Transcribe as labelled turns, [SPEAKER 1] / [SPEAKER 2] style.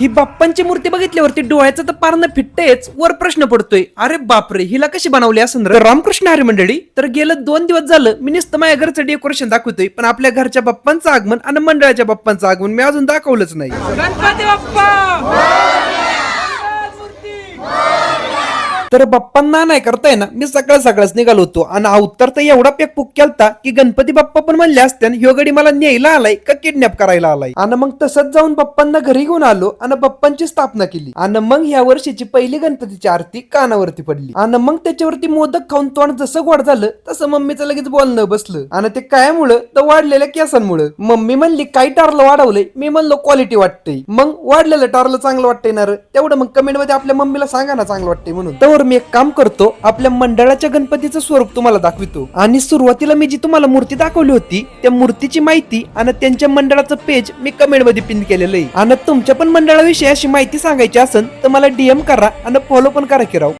[SPEAKER 1] ही बाप्पांची मूर्ती बघितल्यावरती डोळ्याचं तर पारणं फिटतेच वर प्रश्न पडतोय. अरे बापरे हिला कशी बनवली असं रामकृष्ण हरी मंडळी तर गेलं दोन दिवस झालं मी नुसतं माझ्या घरचं डेकोरेशन दाखवतोय पण आपल्या घरच्या बाप्पांचं आगमन आणि मंडळाच्या बाप्पांचं आगमन मी अजून दाखवलंच नाही.
[SPEAKER 2] गणपती बाप्पा!
[SPEAKER 1] तर बाप्पांना नाही करताय ना मी सकाळ सकाळच निघालो होतो. आणि अवतार तर एवढा पेक पुक केलता की गणपती बाप्पा पण म्हणले असते ह्यो गडी मला न्यायला आलाय का किडनॅप करायला आलाय. आणि मग तसंच जाऊन बाप्पांना घरी घेऊन आलो आणि बाप्पांची स्थापना केली. आणि मग ह्या वर्षीची पहिली गणपतीची आरती कानावरती पडली. आणि मग त्याच्यावरती मोदक खाऊन तोंड जसं गोड झालं तसं मम्मीचं लगेच बोलणं बसलं. आणि ते कायामुळं तर वाढलेल्या केसांमुळं. मम्मी म्हणली काय टारलं वाढवलंय? मी म्हणलो क्वालिटी वाटते मग वाढलेलं टारलं चांगलं वाटतंय ना तेवढं मग कमेंटमध्ये आपल्या मम्मीला सांगा ना चांगलं वाटतंय म्हणून. त्यावर मी एक काम करतो आपल्या मंडळाच्या गणपतीचं स्वरूप तुम्हाला दाखवितो. आणि सुरुवातीला मी जी तुम्हाला मूर्ती दाखवली होती त्या मूर्तीची माहिती आणि त्यांच्या मंडळाचं पेज मी कमेंटमध्ये पिन केलेलं आहे. आणि तुमच्या पण मंडळाविषयी अशी माहिती सांगायची असेल तर मला डीएम करा आणि फॉलो पण करा की राव.